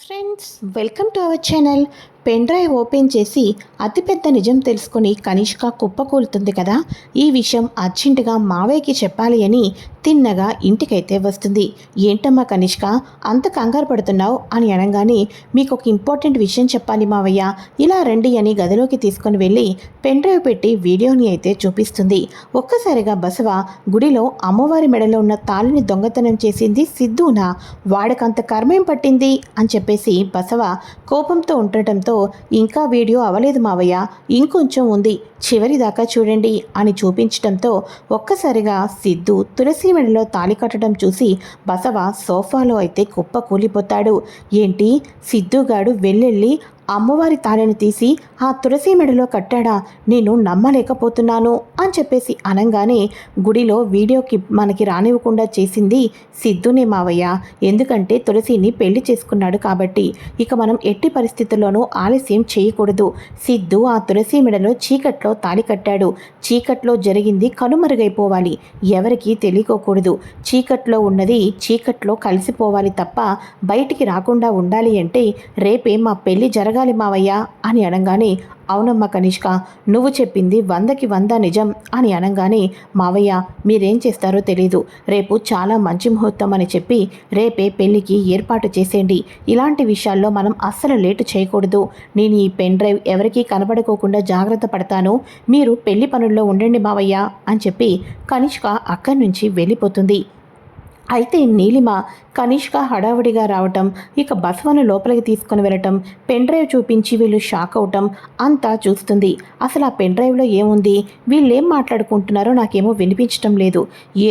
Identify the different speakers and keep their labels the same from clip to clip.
Speaker 1: friends welcome to our channel Pendrive open చేసి అతిపెద్ద నిజం తెలుసుకుని కనిష్క కుప్పకూలుతుంది కదా. ఈ విషయం అర్జెంటుగా మావయ్యకి చెప్పాలి అని తిన్నగా ఇంటికైతే వస్తుంది. ఏంటమ్మా కనిష్క అంత కంగారు పడుతున్నావు అని అనగానే మీకు ఒక ఇంపార్టెంట్ విషయం చెప్పాలి మావయ్య. ఇలా రండి అని గదిలోకి తీసుకొని వెళ్ళి పెన్డ్రైవ్ పెట్టి వీడియోని అయితే చూపిస్తుంది. ఒక్కసారిగా బసవ గుడిలో అమ్మవారి మెడలో ఉన్న తాళిని దొంగతనం చేసింది సిద్ధునా? వాడికంత కర్మేం పట్టింది? అని చెప్పేసి బసవ కోపంతో ఉండటంతో ఇంకా వీడియో అవలేదు మావయ్య ఇంకొంచెం ఉంది చివరి దాకా చూడండి అని చూపించడంతో ఒక్కసారిగా సిద్ధు తులసి మెడలో తాళి కట్టడం చూసి బసవ సోఫాలో అయితే కుప్ప కూలిపోతాడు. ఏంటి? సిద్ధుగాడు వెళ్ళెళ్ళి అమ్మవారి తాళిని తీసి ఆ తులసి మెడలో కట్టాడా? నేను నమ్మలేకపోతున్నాను అని చెప్పేసి అనగానే గుడిలో వీడియోకి మనకి రానివ్వకుండా చేసింది సిద్ధునే మావయ్య. ఎందుకంటే తులసిని పెళ్ళి చేసుకున్నాడు కాబట్టి ఇక మనం ఎట్టి పరిస్థితుల్లోనూ ఆలస్యం చేయకూడదు. సిద్ధు ఆ తులసి మెడలో చీకట్లో తాళి కట్టాడు. చీకట్లో జరిగింది కనుమరుగైపోవాలి. ఎవరికీ తెలియకోకూడదు. చీకట్లో ఉన్నది చీకట్లో కలిసిపోవాలి తప్ప బయటికి రాకుండా ఉండాలి అంటే రేపే మా పెళ్ళి జరగాలి. మావయ్య అని అనగానే అవునమ్మా కనిష్క నువ్వు చెప్పింది వందకి వంద నిజం అని అనగానే మావయ్య మీరేం చేస్తారో తెలీదు. రేపు చాలా మంచి ముహూర్తం అని చెప్పి రేపే పెళ్ళికి ఏర్పాటు చేసేయండి. ఇలాంటి విషయాల్లో మనం అస్సలు లేటు చేయకూడదు. నేను ఈ పెన్ డ్రైవ్ ఎవరికీ కనబడుకోకుండా జాగ్రత్త పడతాను. మీరు పెళ్ళి పనుల్లో ఉండండి మావయ్య అని చెప్పి కనిష్క అక్కడి నుంచి వెళ్ళిపోతుంది. అయితే నీలిమ కనిష్క హడావుడిగా రావటం ఇక బసవను లోపలికి తీసుకుని వెళ్ళటం పెన్ డ్రైవ్ చూపించి వీళ్ళు షాక్ అవటం అంతా చూస్తుంది. అసలు ఆ పెన్ డ్రైవ్లో ఏముంది? వీళ్ళేం మాట్లాడుకుంటున్నారో నాకేమో వినిపించటం లేదు.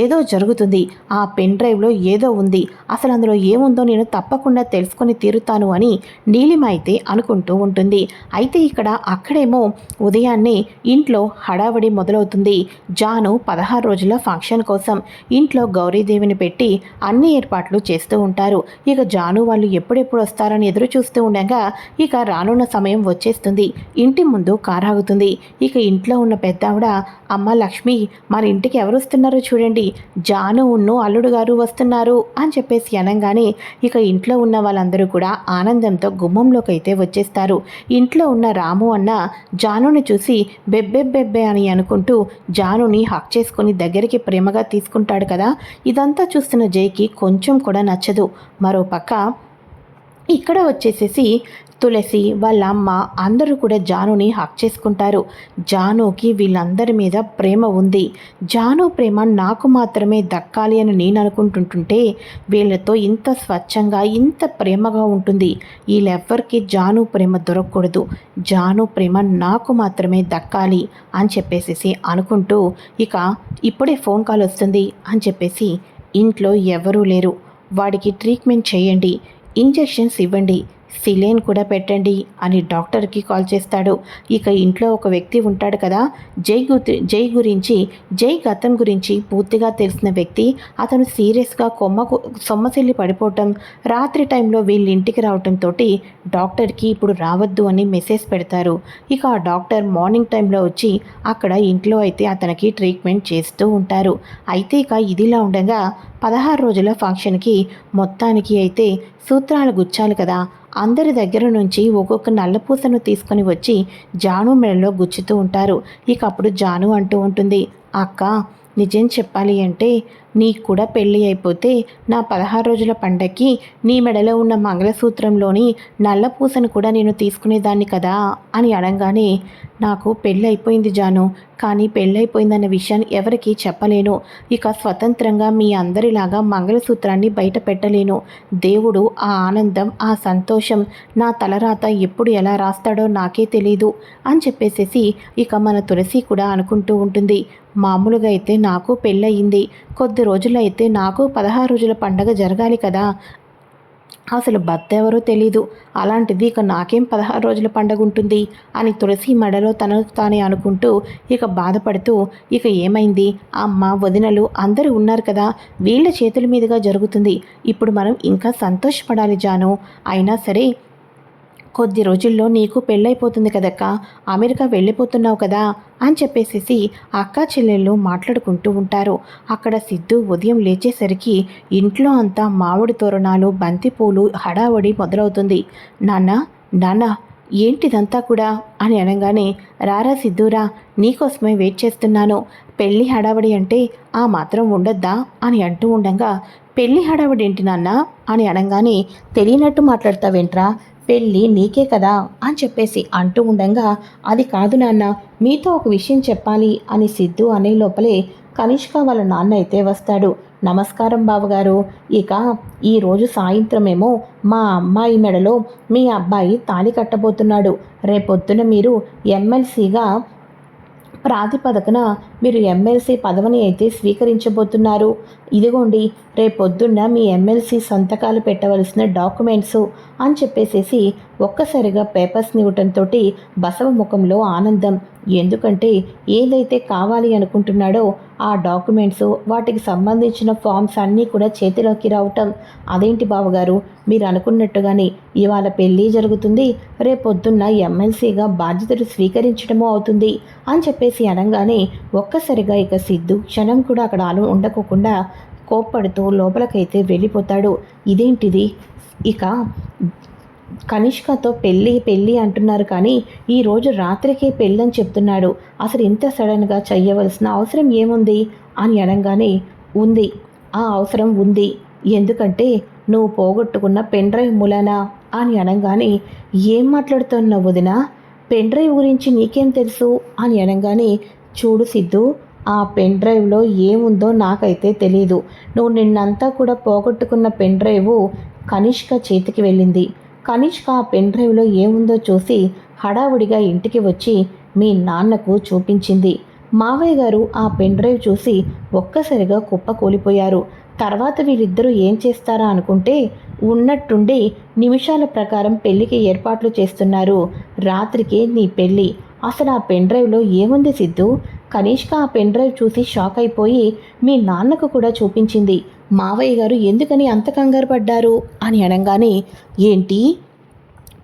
Speaker 1: ఏదో జరుగుతుంది. ఆ పెన్ డ్రైవ్లో ఏదో ఉంది. అసలు అందులో ఏముందో నేను తప్పకుండా తెలుసుకొని తీరుతాను అని నీలిమ అయితే అనుకుంటూ ఉంటుంది. అయితే ఇక్కడ అక్కడేమో ఉదయాన్నే ఇంట్లో హడావడి మొదలవుతుంది. జాను పదహారు రోజుల ఫంక్షన్ కోసం ఇంట్లో గౌరీదేవిని పెట్టి అన్ని ఏర్పాట్లు చేస్తూ ఉంటారు. ఇక జాను వాళ్ళు ఎప్పుడెప్పుడు వస్తారని ఎదురు చూస్తూ ఉండగా ఇక రానున్న సమయం వచ్చేస్తుంది. ఇంటి ముందు కారాగుతుంది. ఇక ఇంట్లో ఉన్న పెద్దావిడ అమ్మ లక్ష్మి మన ఇంటికి ఎవరు వస్తున్నారో చూడండి. జాను ఉన్ను అల్లుడు గారు వస్తున్నారు అని చెప్పేసి అనగానే ఇక ఇంట్లో ఉన్న వాళ్ళందరూ కూడా ఆనందంతో గుమ్మంలోకి అయితే వచ్చేస్తారు. ఇంట్లో ఉన్న రాము అన్న జానుని చూసి బెబ్బెబ్బెబ్బే అని అనుకుంటూ జానుని హక్ చేసుకొని దగ్గరికి ప్రేమగా తీసుకుంటాడు కదా. ఇదంతా చూస్తున్న జైకి కొంచెం కూడా నచ్చదు. మరో పక్క ఇక్కడ వచ్చేసేసి తులసి వాళ్ళ అమ్మ అందరూ కూడా జానుని హక్ చేసుకుంటారు. జానుకి వీళ్ళందరి మీద ప్రేమ ఉంది. జాను ప్రేమ నాకు మాత్రమే దక్కాలి అని నేను అనుకుంటుంటుంటే వీళ్ళతో ఇంత స్వచ్ఛంగా ఇంత ప్రేమగా ఉంటుంది. వీళ్ళెవ్వరికి జాను ప్రేమ దొరకకూడదు. జాను ప్రేమ నాకు మాత్రమే దక్కాలి అని చెప్పేసి అనుకుంటూ ఇక ఇప్పుడే ఫోన్ కాల్ వస్తుంది అని చెప్పేసి ఇంట్లో ఎవరూ లేరు. వాడికి ట్రీట్మెంట్ చేయండి ఇంజెక్షన్స్ ఇవ్వండి. సిలేన్ కూడా పెట్టండి అని డాక్టర్కి కాల్ చేస్తాడు. ఇక ఇంట్లో ఒక వ్యక్తి ఉంటాడు కదా జై గు జై గురించి జై గతం గురించి పూర్తిగా తెలిసిన వ్యక్తి అతను సీరియస్గా కొమ్మకు సొమ్మసిల్లి పడిపోవటం రాత్రి టైంలో వీళ్ళ ఇంటికి రావటంతో డాక్టర్కి ఇప్పుడు రావద్దు అని మెసేజ్ పెడతారు. ఇక ఆ డాక్టర్ మార్నింగ్ టైంలో వచ్చి అక్కడ ఇంట్లో అయితే అతనికి ట్రీట్మెంట్ చేస్తూ ఉంటారు. అయితే ఇక ఇదిలా ఉండగా పదహారు రోజుల ఫంక్షన్కి మొత్తానికి అయితే సూత్రాలు గుచ్చాలి కదా అందరి దగ్గర నుంచి ఒక్కొక్క నల్లపూసను తీసుకొని వచ్చి జాను మెడలో గుచ్చుతూ ఉంటారు. ఇక అప్పుడు జాను అంటూ ఉంటుంది అక్క నిజం చెప్పాలి అంటే నీకు కూడా పెళ్ళి అయిపోతే నా పదహారు రోజుల పండక్కి నీ మెడలో ఉన్న మంగళసూత్రంలోని నల్లపూసను కూడా నేను తీసుకునేదాన్ని కదా అని అడగానే నాకు పెళ్ళి అయిపోయింది జాను కానీ పెళ్ళైపోయిందన్న విషయాన్ని ఎవరికీ చెప్పలేను. ఇక స్వతంత్రంగా మీ అందరిలాగా మంగళసూత్రాన్ని బయట పెట్టలేను. దేవుడు ఆ ఆనందం ఆ సంతోషం నా తలరాత ఎప్పుడు ఎలా రాస్తాడో నాకే తెలీదు అని చెప్పేసేసి ఇక మన తులసి కూడా అనుకుంటూ ఉంటుంది. మామూలుగా అయితే నాకు పెళ్ళయింది. కొద్ది రోజులైతే నాకు పదహారు రోజుల పండగ జరగాలి కదా. అసలు భర్త ఎవరో తెలీదు. అలాంటిది ఇక నాకేం పదహారు రోజుల పండగ ఉంటుంది అని తులసి మెడలో తనకు తానే అనుకుంటూ ఇక బాధపడుతూ ఇక ఏమైంది? అమ్మ వదినలు అందరూ ఉన్నారు కదా. వీళ్ళ చేతుల మీదుగా జరుగుతుంది. ఇప్పుడు మనం ఇంకా సంతోషపడాలి జాను. అయినా సరే కొద్ది రోజుల్లో నీకు పెళ్ళైపోతుంది కదక్క. అమెరికా వెళ్ళిపోతున్నావు కదా అని చెప్పేసేసి అక్క చెల్లెళ్ళు మాట్లాడుకుంటూ ఉంటారు. అక్కడ సిద్ధు ఉదయం లేచేసరికి ఇంట్లో అంతా మామిడి తోరణాలు బంతిపూలు హడావడి మొదలవుతుంది. నాన్న నాన్న ఏంటిదంతా కూడా? అని అనగానే రారా సిద్ధూరా నీకోసమే వెయిట్ చేస్తున్నాను. పెళ్ళి హడావడి అంటే ఆ మాత్రం ఉండొద్దా? అని అంటూ ఉండగా పెళ్ళి హడావుడేంటి ఏంటి నాన్న? అని అనగానే తెలియనట్టు మాట్లాడతావేంట్రా? పెళ్ళి నీకే కదా? అని చెప్పేసి అంటూ ఉండగా అది కాదు నాన్న మీతో ఒక విషయం చెప్పాలి అని సిద్ధు అనే లోపలే కనిష్క వాళ్ళ నాన్న అయితే వస్తాడు. నమస్కారం బావగారు. ఇక ఈరోజు సాయంత్రమేమో మా అమ్మాయి మెడలో మీ అబ్బాయి తాళి కట్టబోతున్నాడు. రేపొద్దున మీరు ఎమ్మెల్సీగా ప్రాతిపదకన మీరు ఎమ్మెల్సీ పదవిని అయితే స్వీకరించబోతున్నారు. ఇదిగోండి రేపొద్దున్న మీ ఎమ్మెల్సీ సంతకాలు పెట్టవలసిన డాక్యుమెంట్స్ అని చెప్పేసేసి ఒక్కసారిగా పేపర్స్ని ఇవ్వటంతో బసవ ముఖంలో ఆనందం. ఎందుకంటే ఏదైతే కావాలి అనుకుంటున్నాడో ఆ డాక్యుమెంట్స్ వాటికి సంబంధించిన ఫామ్స్ అన్నీ కూడా చేతిలోకి రావటం. అదేంటి బావగారు? మీరు అనుకున్నట్టుగానే ఇవాళ పెళ్ళి జరుగుతుంది. రేపొద్దున్న ఎమ్మెల్సీగా బాధ్యతలు స్వీకరించడము అవుతుంది అని చెప్పేసి అనగానే ఒక్కసారిగా ఇక సిద్ధు క్షణం కూడా అక్కడ అను ఉండకోకుండా కోప్పడుతూ లోపలికైతే వెళ్ళిపోతాడు. ఇదేంటిది? ఇక కనిష్కతో పెళ్ళి పెళ్ళి అంటున్నారు కానీ ఈరోజు రాత్రికే పెళ్ళని చెప్తున్నాడు. అసలు ఇంత సడన్గా చెయ్యవలసిన అవసరం ఏముంది? అని అనగానే ఉంది. ఆ అవసరం ఉంది. ఎందుకంటే నువ్వు పోగొట్టుకున్న పెన్ డ్రైవ్ మూలానా? అని అనగానే ఏం మాట్లాడుతున్నావు వదిన? పెన్ డ్రైవ్ గురించి నీకేం తెలుసు? అని అనగానే చూడు సిద్ధు ఆ పెన్ డ్రైవ్లో ఏముందో నాకైతే తెలియదు నువ్వు నిన్నంతా కూడా పోగొట్టుకున్న పెన్ డ్రైవ్ కనిష్క చేతికి వెళ్ళింది. కనిష్క పెన్ డ్రైవ్లో ఏముందో చూసి హడావుడిగా ఇంటికి వచ్చి మీ నాన్నకు చూపించింది. మావయ్య గారు ఆ పెన్ డ్రైవ్ చూసి ఒక్కసారిగా కుప్పకూలిపోయారు తర్వాత వీళ్ళిద్దరూ ఏం చేస్తారా అనుకుంటే ఉన్నట్టుండి నిమిషాల ప్రకారం పెళ్ళికి ఏర్పాట్లు చేస్తున్నారు. రాత్రికి నీ పెళ్ళి. అసలు ఆ పెన్ డ్రైవ్లో ఏముంది సిద్ధు? కనిష్క ఆ పెన్ డ్రైవ్ చూసి షాక్ అయిపోయి మీ నాన్నకు కూడా చూపించింది. మావయ్య గారు ఎందుకని అంత కంగారు పడ్డారు? అని అనగానే ఏంటి?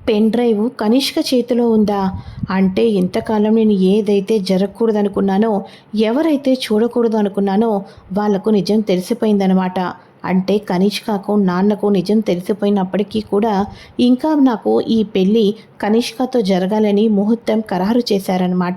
Speaker 1: పెన్ డ్రైవ్ కనిష్క చేతిలో ఉందా? అంటే ఇంతకాలం నేను ఏదైతే జరగకూడదు అనుకున్నానో ఎవరైతే చూడకూడదు అనుకున్నానో వాళ్ళకు నిజం తెలిసిపోయిందనమాట. అంటే కనిష్కకు నాన్నకు నిజం తెలిసిపోయినప్పటికీ కూడా ఇంకా నాకు ఈ పెళ్ళి కనిష్కతో జరగాలని ముహూర్తం ఖరారు చేశారనమాట.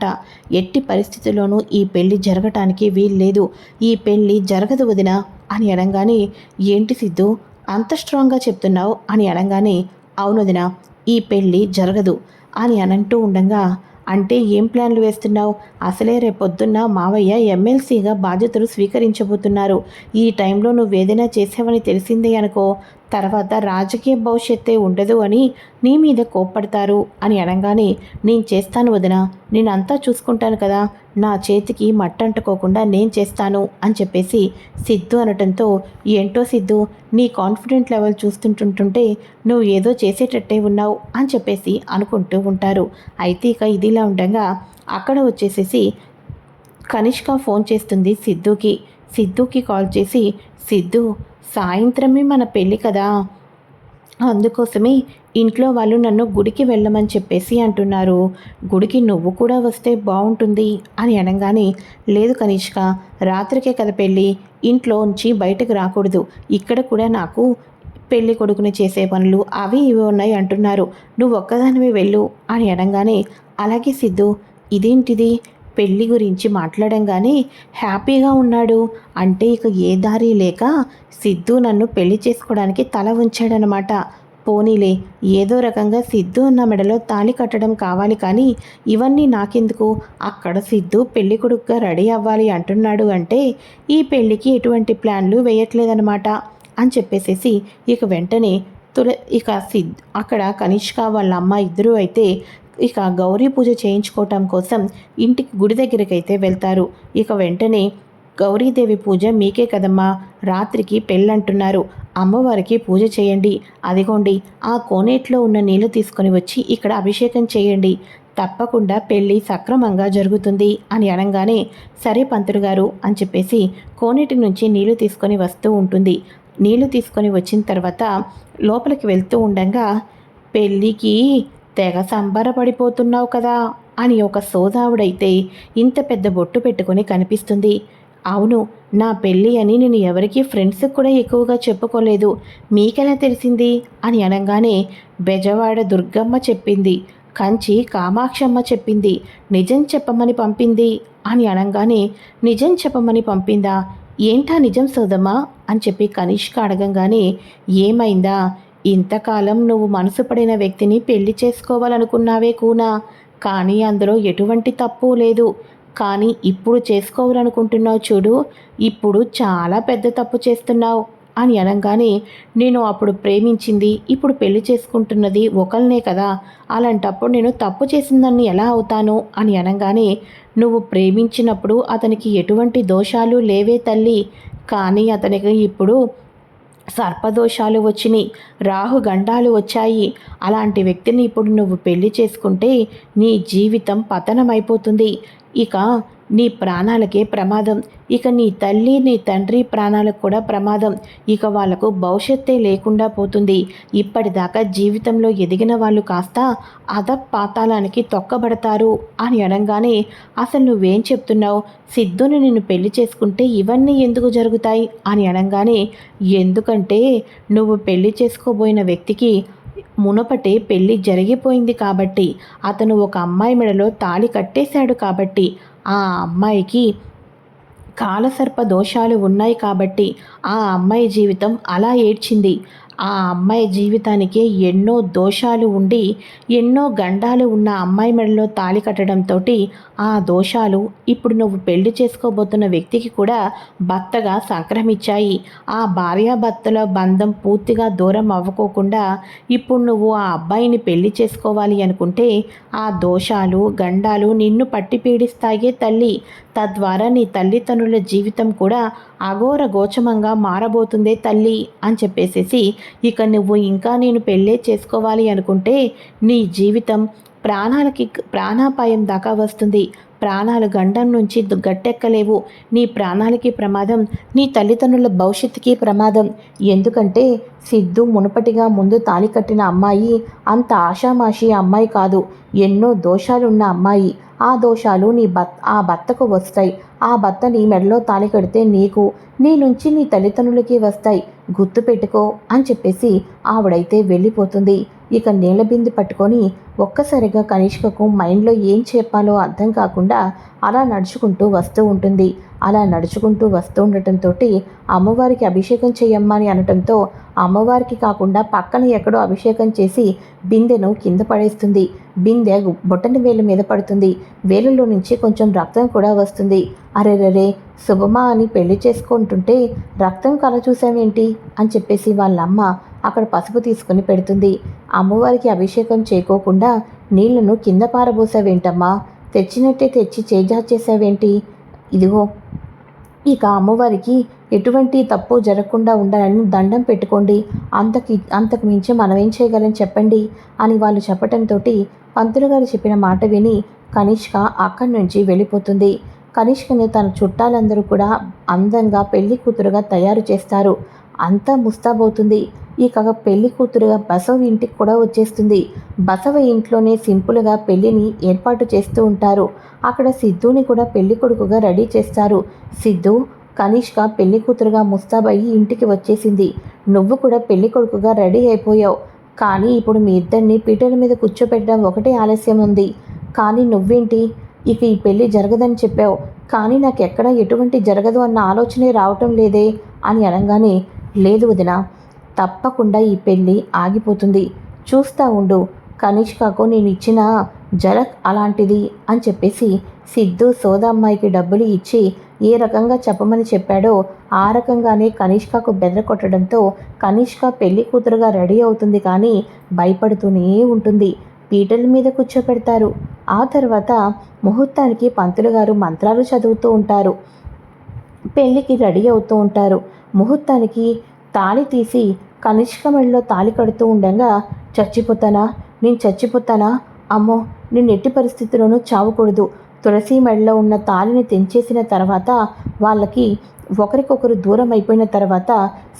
Speaker 1: ఎట్టి పరిస్థితుల్లోనూ ఈ పెళ్ళి జరగటానికి వీల్లేదు. ఈ పెళ్ళి జరగదు వదిన. అని అనగానే ఏంటి సిద్ధు అంత స్ట్రాంగ్గా చెప్తున్నావు? అని అనగానే అవునదినా ఈ పెళ్ళి జరగదు. అని అనంటూ ఉండగా అంటే ఏం ప్లాన్లు వేస్తున్నావు? అసలే రేపొద్దున్న మావయ్య ఎమ్మెల్సీగా బాధ్యతలు స్వీకరించబోతున్నారు. ఈ టైంలో నువ్వు ఏదైనా చేసావని తెలిసిందే అనుకో తర్వాత రాజకీయ భవిష్యత్తే ఉండదు అని నీ మీద కోప్పడతారు అని అనగానే నేను చేస్తాను వదిన నేను అంతా చూసుకుంటాను కదా నా చేతికి మట్టంటుకోకుండా నేను చేస్తాను అని చెప్పేసి సిద్ధు అనటంతో ఏంటో సిద్ధు నీ కాన్ఫిడెంట్ లెవెల్ చూస్తుంటుంటుంటే నువ్వు ఏదో చేసేటట్టే ఉన్నావు అని చెప్పేసి అనుకుంటూ ఉంటారు. అయితే ఇక ఇదిలా ఉండగా అక్కడ వచ్చేసేసి కనిష్క ఫోన్ చేస్తుంది సిద్ధుకి. సిద్ధుకి కాల్ చేసి సిద్ధు సాయంత్రమే మన పెళ్ళి కదా. అందుకోసమే ఇంట్లో వాళ్ళు నన్ను గుడికి వెళ్ళమని చెప్పేసి అంటున్నారు. గుడికి నువ్వు కూడా వస్తే బాగుంటుంది అని అనగానే లేదు కనిష్క రాత్రికే కదా పెళ్ళి ఇంట్లో ఉంచి బయటకు రాకూడదు. ఇక్కడ కూడా నాకు పెళ్ళి కొడుకుని చేసే పనులు అవి ఇవి ఉన్నాయి అంటున్నారు. నువ్వు ఒక్కదానివే వెళ్ళు అని అనగానే అలాగే సిద్ధు ఇదేంటిది? పెళ్ళి గురించి మాట్లాడంగానే హ్యాపీగా ఉన్నాడు అంటే ఇక ఏ దారి లేక సిద్ధు నన్ను పెళ్ళి చేసుకోవడానికి తల ఉంచాడనమాట పోనీలే ఏదో రకంగా సిద్ధు అన్న మెడలో తాళి కట్టడం కావాలి కానీ ఇవన్నీ నాకెందుకు? అక్కడ సిద్ధు పెళ్ళి కొడుకుగా రెడీ అవ్వాలి అంటున్నాడు అంటే ఈ పెళ్ళికి ఎటువంటి ప్లాన్లు వేయట్లేదనమాట అని చెప్పేసేసి ఇక వెంటనే తుల ఇక సిద్ అక్కడ కనిష్క వాళ్ళ అమ్మ ఇద్దరూ అయితే ఇక గౌరీ పూజ చేయించుకోవటం కోసం ఇంటికి గుడి దగ్గరికి అయితే వెళ్తారు. ఇక వెంటనే గౌరీదేవి పూజ మీకే కదమ్మా రాత్రికి పెళ్ళంటున్నారు. అమ్మవారికి పూజ చేయండి. అదిగోండి ఆ కోనేట్లో ఉన్న నీళ్ళు తీసుకొని వచ్చి ఇక్కడ అభిషేకం చేయండి. తప్పకుండా పెళ్ళి సక్రమంగా జరుగుతుంది అని అనగానే సరే పంతులు గారు అని చెప్పేసి కోనేటి నుంచి నీళ్ళు తీసుకొని వస్తూ ఉంటుంది. నీళ్ళు తీసుకొని వచ్చిన తర్వాత లోపలికి వెళ్తూ ఉండగా పెళ్ళికి తెగ సంబరపడిపోతున్నావు కదా అని ఒక సోదావుడైతే ఇంత పెద్ద బొట్టు పెట్టుకొని కనిపిస్తుంది. అవును నా పెళ్ళి అని నేను ఎవరికీ ఫ్రెండ్స్కి కూడా ఎక్కువగా చెప్పుకోలేదు. మీకెలా తెలిసింది? అని అనగానే బెజవాడ దుర్గమ్మ చెప్పింది. కంచి కామాక్షమ్మ చెప్పింది. నిజం చెప్పమని పంపింది అని అనగానే నిజం చెప్పమని పంపిందా? ఏంటా నిజం సోదమ్మా? అని చెప్పి కనిష్క అడగంగానే ఏమైందా? ఇంతకాలం నువ్వు మనసు పడిన వ్యక్తిని పెళ్ళి చేసుకోవాలనుకున్నావే కూనా? కానీ అందులో ఎటువంటి తప్పు లేదు. కానీ ఇప్పుడు చేసుకోవాలనుకుంటున్నావు చూడు ఇప్పుడు చాలా పెద్ద తప్పు చేస్తున్నావు. అని అనగానే నేను అప్పుడు ప్రేమించింది ఇప్పుడు పెళ్ళి చేసుకుంటున్నది ఒకరినే కదా. అలాంటప్పుడు నేను తప్పు చేసిందని ఎలా అవుతాను? అని అనగానే నువ్వు ప్రేమించినప్పుడు అతనికి ఎటువంటి దోషాలు లేవే తల్లి. కానీ అతనికి ఇప్పుడు సర్పదోషాలు వచ్చినాయి రాహుగండాలు వచ్చాయి. అలాంటి వ్యక్తిని ఇప్పుడు నువ్వు పెళ్ళి చేసుకుంటే నీ జీవితం పతనమైపోతుంది. ఇక నీ ప్రాణాలకే ప్రమాదం. ఇక నీ తల్లి నీ తండ్రి ప్రాణాలకు కూడా ప్రమాదం. ఇక వాళ్ళకు భవిష్యత్తే లేకుండా పోతుంది. ఇప్పటిదాకా జీవితంలో ఎదిగిన వాళ్ళు కాస్త అద పాతాళానికి తొక్కబడతారు అని అనగానే అసలు నువ్వేం చెప్తున్నావు? సిద్ధుని నిన్ను పెళ్ళి చేసుకుంటే ఇవన్నీ ఎందుకు జరుగుతాయి? అని అనగానే ఎందుకంటే నువ్వు పెళ్ళి చేసుకోబోయిన వ్యక్తికి మునపటే పెళ్ళి జరిగిపోయింది కాబట్టి. అతను ఒక అమ్మాయి మెడలో తాళి కట్టేశాడు కాబట్టి. ఆ అమ్మాయికి కాలసర్ప దోషాలు ఉన్నాయి కాబట్టి ఆ అమ్మాయి జీవితం అలా ఏడ్చింది. ఆ అమ్మాయి జీవితానికి ఎన్నో దోషాలు ఉండి ఎన్నో గండాలు ఉన్న అమ్మాయి మెడలో తాళి కట్టడంతో ఆ దోషాలు ఇప్పుడు నువ్వు పెళ్ళి చేసుకోబోతున్న వ్యక్తికి కూడా భర్తగా సంక్రమించాయి. ఆ భార్యాభర్తల బంధం పూర్తిగా దూరం అవ్వకోకుండా ఇప్పుడు నువ్వు ఆ అబ్బాయిని పెళ్ళి చేసుకోవాలి అనుకుంటే ఆ దోషాలు గండాలు నిన్ను పట్టి పీడిస్తాయే తల్లి. తద్వారా నీ తల్లిదండ్రుల జీవితం కూడా అఘోర గోచమంగా మారబోతుందే తల్లి అని చెప్పేసేసి ఇక నువ్వు ఇంకా నేను పెళ్ళే చేసుకోవాలి అనుకుంటే నీ జీవితం ప్రాణాలకి ప్రాణాపాయం దాకా వస్తుంది. ప్రాణాలు గండం నుంచి గట్టెక్కలేవు. నీ ప్రాణాలకి ప్రమాదం నీ తల్లిదండ్రుల భవిష్యత్తుకి ప్రమాదం. ఎందుకంటే సిద్ధు మునుపటిగా ముందు తాలి కట్టిన అమ్మాయి అంత ఆషామాషి అమ్మాయి కాదు. ఎన్నో దోషాలున్న అమ్మాయి. ఆ దోషాలు నీ భర్త ఆ భర్తకు వస్తాయి. ఆ భర్త నీ మెడలో తాలి కడితే నీకు నీ నుంచి నీ తల్లిదండ్రులకి వస్తాయి. గుర్తు పెట్టుకో అని చెప్పేసి ఆవిడైతే వెళ్ళిపోతుంది. ఇక నీళ్ళ బింది పట్టుకొని ఒక్కసారిగా కనిష్కకు మైండ్లో ఏం చెప్పాలో అర్థం కాకుండా అలా నడుచుకుంటూ వస్తూ ఉంటుంది. అలా నడుచుకుంటూ వస్తూ ఉండటంతో అమ్మవారికి అభిషేకం చేయమ్మా అని అనటంతో అమ్మవారికి కాకుండా పక్కన ఎక్కడో అభిషేకం చేసి బిందెను కింద పడేస్తుంది. బిందె బొట్టని వేలు మీద పడుతుంది. వేలులో నుంచి కొంచెం రక్తం కూడా వస్తుంది. అరే రరే శుభమా అని పెళ్ళి చేసుకుంటుంటే రక్తం కల చూసామేంటి అని చెప్పేసి వాళ్ళ అమ్మ అక్కడ పసుపు తీసుకుని పెడుతుంది. అమ్మవారికి అభిషేకం చేయకోకుండా నీళ్ళను కింద పారబోసావేంటమ్మా? తెచ్చినట్టే తెచ్చి చేజార్చేసావేంటి ఇదిగో ఇక అమ్మవారికి ఎటువంటి తప్పు జరగకుండా ఉండాలని దండం పెట్టుకోండి. అంతకి అంతకు మించి మనం ఏం చేయగలని చెప్పండి అని వాళ్ళు చెప్పటంతో పంతులు గారు చెప్పిన మాట విని కనిష్క అక్కడి నుంచి వెళ్ళిపోతుంది. కనిష్కని తన చుట్టాలందరూ కూడా అందంగా పెళ్ళి కూతురుగా తయారు చేస్తారు. అంతా ముస్తాబవుతుంది. ఇక పెళ్ళి కూతురుగా బసవ ఇంటికి కూడా వచ్చేస్తుంది. బసవ ఇంట్లోనే సింపుల్గా పెళ్ళిని ఏర్పాటు చేస్తూ ఉంటారు. అక్కడ సిద్ధుని కూడా పెళ్ళి కొడుకుగా రెడీ చేస్తారు. సిద్ధు కనిష్క పెళ్ళి కూతురుగా ముస్తాబయ్యి ఇంటికి వచ్చేసింది. నువ్వు కూడా పెళ్ళి కొడుకుగా రెడీ అయిపోయావు. కానీ ఇప్పుడు మీ ఇద్దరిని పీటల మీద కూర్చోపెట్టడం ఒకటే ఆలస్యం ఉంది. కానీ నువ్వేంటి? ఇక ఈ పెళ్ళి జరగదని చెప్పావు. కానీ నాకు ఎక్కడ ఎటువంటి జరగదు అన్న ఆలోచనే రావటం లేదే అని అనగానే లేదు వదిన తప్పకుండా ఈ పెళ్ళి ఆగిపోతుంది. చూస్తా ఉండు. కనిష్కకు నేను ఇచ్చిన జలక్ అలాంటిది అని చెప్పేసి సిద్ధు సోదమ్మాయికి డబ్బులు ఇచ్చి ఏ రకంగా చెప్పమని చెప్పాడో ఆ రకంగానే కనిష్కకు బెదరకొట్టడంతో కనిష్క పెళ్ళి కూతురుగా రెడీ అవుతుంది కానీ భయపడుతూనే ఉంటుంది. పీటల మీద కూర్చోపెడతారు. ఆ తర్వాత ముహూర్తానికి పంతులు గారు మంత్రాలు చదువుతూ ఉంటారు. పెళ్ళికి రెడీ అవుతూ ఉంటారు. ముహూర్తానికి తాళి తీసి కనిష్క మెడలో తాళి కడుతూ ఉండగా చచ్చిపోతానా? నేను చచ్చిపోతానా? అమ్మో! నేను ఎట్టి పరిస్థితుల్లోనూ చావకూడదు. తులసి మెడలో ఉన్న తాళిని తెంచేసిన తర్వాత వాళ్ళకి ఒకరికొకరు దూరం అయిపోయిన తర్వాత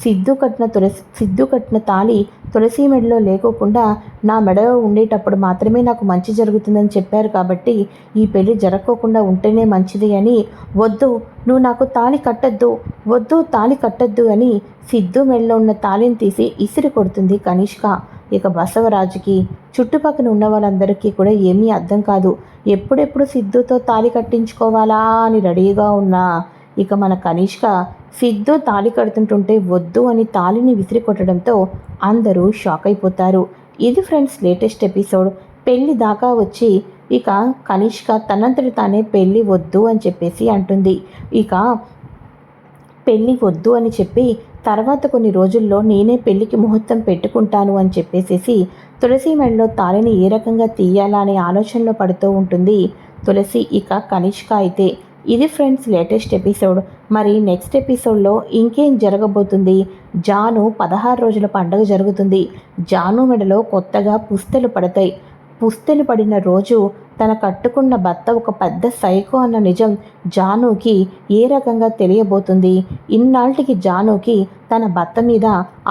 Speaker 1: సిద్ధు కట్టిన తులసి సిద్ధు కట్టిన తాళి తులసి మెడలో లేకోకుండా నా మెడలో ఉండేటప్పుడు మాత్రమే నాకు మంచి జరుగుతుందని చెప్పారు కాబట్టి ఈ పెళ్ళి జరగకోకుండా ఉంటేనే మంచిది అని వద్దు నువ్వు నాకు తాళి కట్టద్దు వద్దు తాళి కట్టద్దు అని సిద్ధు మెడలో ఉన్న తాళిని తీసి ఇసిరి కొడుతుంది కనిష్క. ఇక బసవరాజుకి చుట్టుపక్కల ఉన్న వాళ్ళందరికీ కూడా ఏమీ అర్థం కాదు. ఎప్పుడెప్పుడు సిద్ధుతో తాళి కట్టించుకోవాలా అని రెడీగా ఉన్నా ఇక మన కనిష్క సిద్ధు తాళి కడుతుంటుంటే వద్దు అని తాళిని విసిరి కొట్టడంతో అందరూ షాక్ అయిపోతారు. ఇది ఫ్రెండ్స్ లేటెస్ట్ ఎపిసోడ్. పెళ్ళి దాకా వచ్చి ఇక కనిష్క తనంతటి తానే పెళ్ళి వద్దు అని చెప్పేసి అంటుంది. ఇక పెళ్ళి వద్దు అని చెప్పి తర్వాత కొన్ని రోజుల్లో నేనే పెళ్ళికి ముహూర్తం పెట్టుకుంటాను అని చెప్పేసేసి తులసి మెడలో తాళిని ఏ రకంగా తీయాలా అనే ఆలోచనలో పడుతూ ఉంటుంది. తులసి ఇక కనిష్క అయితే ఇది ఫ్రెండ్స్ లేటెస్ట్ ఎపిసోడ్. మరి నెక్స్ట్ ఎపిసోడ్లో ఇంకేం జరగబోతుంది? జాను పదహారు రోజుల పండుగ జరుగుతుంది. జాను మెడలో కొత్తగా పుస్తలు పడతాయి. పుస్తలు పడిన రోజు తన కట్టుకున్న భర్త ఒక పెద్ద సైకో అన్న నిజం జానుకి ఏ రకంగా తెలియబోతుంది? ఇన్నాళ్ళకి జానుకి తన భర్త మీద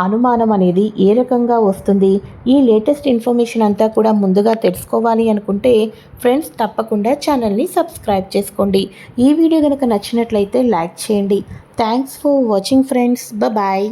Speaker 1: అనుమానం అనేది ఏ రకంగా వస్తుంది? ఈ లేటెస్ట్ ఇన్ఫర్మేషన్ అంతా కూడా ముందుగా తెలుసుకోవాలి అనుకుంటే ఫ్రెండ్స్ తప్పకుండా ఛానల్ని సబ్స్క్రైబ్ చేసుకోండి. ఈ వీడియో కనుక నచ్చినట్లయితే లైక్ చేయండి. Thanks for watching friends. Bye